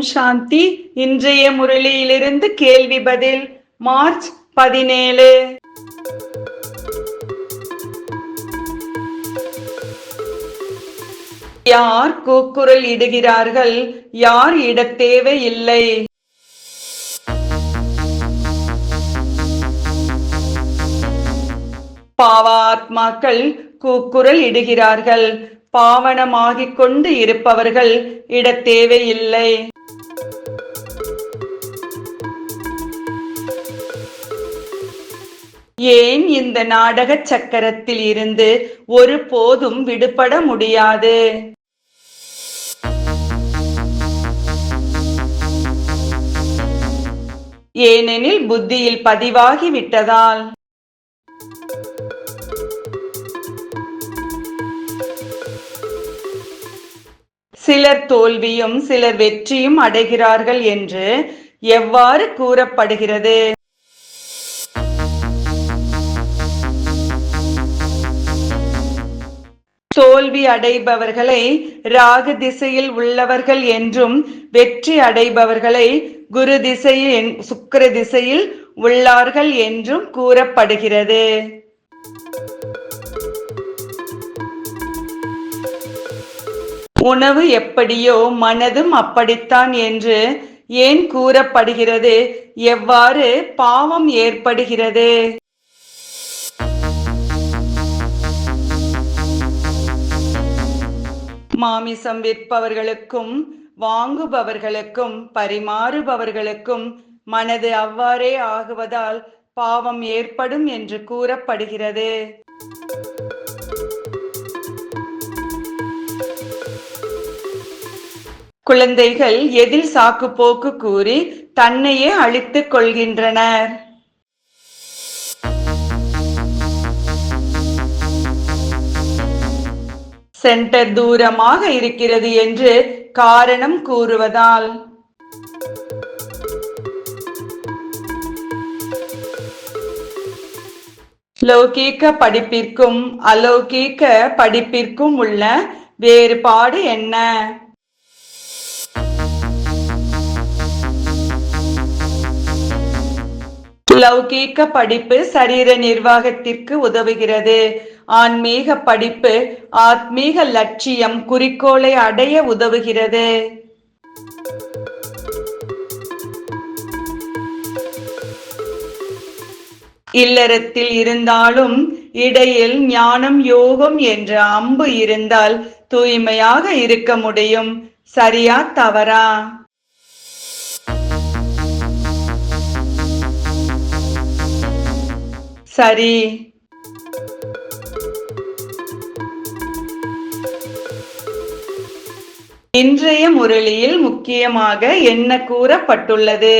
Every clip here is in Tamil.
சாந்தி. இன்றைய முரளியிலிருந்து கேள்வி பதில். மார்ச் பதினேழு. யார் கூக்குரல் இடுகிறார்கள்? யார் இடத் தேவையில்லை பாவாத்மாக்கள் கூக்குரல் இடுகிறார்கள். பாவனமாகிக் கொண்டு இருப்பவர்கள் இடத் தேவையில்லை ஏன் இந்த நாடக சக்கரத்தில் இருந்து ஒரு போதும் விடுபட முடியாது? ஏனெனில் புத்தியில் பதிவாகிவிட்டதால். சிலர் தோல்வியும் சிலர் வெற்றியும் அடைகிறார்கள் என்று எவ்வாறு கூறப்படுகிறது? தோல்வி அடைபவர்களை ராகு திசையில் உள்ளவர்கள் என்றும் வெற்றி அடைபவர்களை குரு திசையில் என்- திசையில் உள்ளார்கள் என்றும் கூறப்படுகிறது. உணவு எப்படியோ மனதும் அப்படித்தான் என்று ஏன் கூறப்படுகிறது? எவ்வாறு பாவம் ஏற்படுகிறது? மாமிசம் விற்பவர்களுக்கும் வாங்குபவர்களுக்கும் பரிமாறுபவர்களுக்கும் மனது அவ்வாறே ஆகுவதால் பாவம் ஏற்படும் என்று கூறப்படுகிறது. குழந்தைகள் எதில் சாக்கு போக்கு கூறி தன்னையே அழித்துக் கொள்கின்றனர். சென்டர் தூரமாக இருக்கிறது என்று காரணம் கூறுவதால். லௌகீக படிப்பிற்கும் அலௌகீக படிப்பிற்கும் உள்ள வேறுபாடு என்ன? லௌகீக படிப்பு சரீர நிர்வாகத்திற்கு உதவுகிறது. ஆன்மீக படிப்பு ஆத்மீக லட்சியம் குறிக்கோளை அடைய உதவுகிறது. இல்லறத்தில் இருந்தாலும் இடையில் ஞானம் யோகம் என்ற அம்பு இருந்தால் தூய்மையாக இருக்க முடியும். சரியா தவறா? சரி. இன்றைய முரளியில் முக்கியமாக என்ன கூறப்பட்டுள்ளது?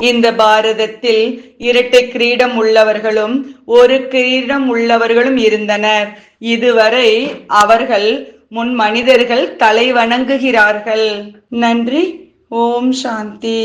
இந்த பாரதத்தில் இரட்டை கிரீடம் உள்ளவர்களும் ஒரு கிரீடம் உள்ளவர்களும் இருந்தனர். இதுவரை அவர்கள் முன் மனிதர்கள் தலை வணங்குகிறார்கள் நன்றி. ஓம் சாந்தி.